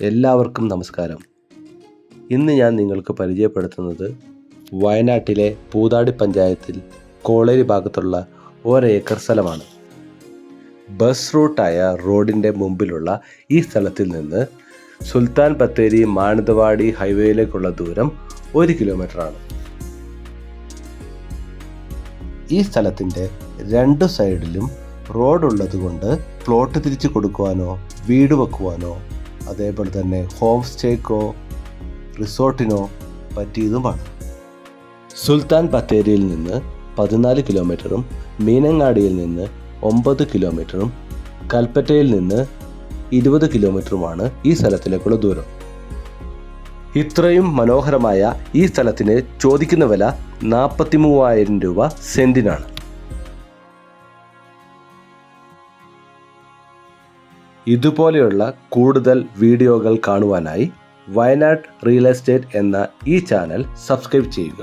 എല്ലാവർക്കും നമസ്കാരം. ഇന്ന് ഞാൻ നിങ്ങൾക്ക് പരിചയപ്പെടുത്തുന്നത് വയനാട്ടിലെ പൂതാടി പഞ്ചായത്തിൽ കോളേരി ഭാഗത്തുള്ള ഒരേക്കർ സ്ഥലമാണ്. ബസ് റൂട്ടായ റോഡിന്റെ മുമ്പിലുള്ള ഈ സ്ഥലത്തിൽ നിന്ന് സുൽത്താൻ ബത്തേരി മാനന്തവാടി ഹൈവേയിലേക്കുള്ള ദൂരം ഒരു കിലോമീറ്ററാണ്. ഈ സ്ഥലത്തിന്റെ രണ്ട് സൈഡിലും റോഡ് ഉള്ളതുകൊണ്ട് പ്ലോട്ട് തിരിച്ചു കൊടുക്കുവാനോ വീട് വെക്കുവാനോ അതേപോലെ തന്നെ ഹോം സ്റ്റേക്കോ റിസോർട്ടിനോ പറ്റിയതുമാണ്. സുൽത്താൻ ബത്തേരിയിൽ നിന്ന് പതിനാല് കിലോമീറ്ററും മീനങ്ങാടിയിൽ നിന്ന് ഒമ്പത് കിലോമീറ്ററും കൽപ്പറ്റയിൽ നിന്ന് ഇരുപത് കിലോമീറ്ററുമാണ് ഈ സ്ഥലത്തിലേക്കുള്ള ദൂരം. ഇത്രയും മനോഹരമായ ഈ സ്ഥലത്തിന് ചോദിക്കുന്ന വില നാൽപ്പത്തി മൂവായിരം രൂപ സെന്റിനാണ്. ഇതുപോലെയുള്ള കൂടുതൽ വീഡിയോകൾ കാണുവാനായി വയനാട് റിയൽ എസ്റ്റേറ്റ് എന്ന ഈ ചാനൽ സബ്സ്ക്രൈബ് ചെയ്യുക.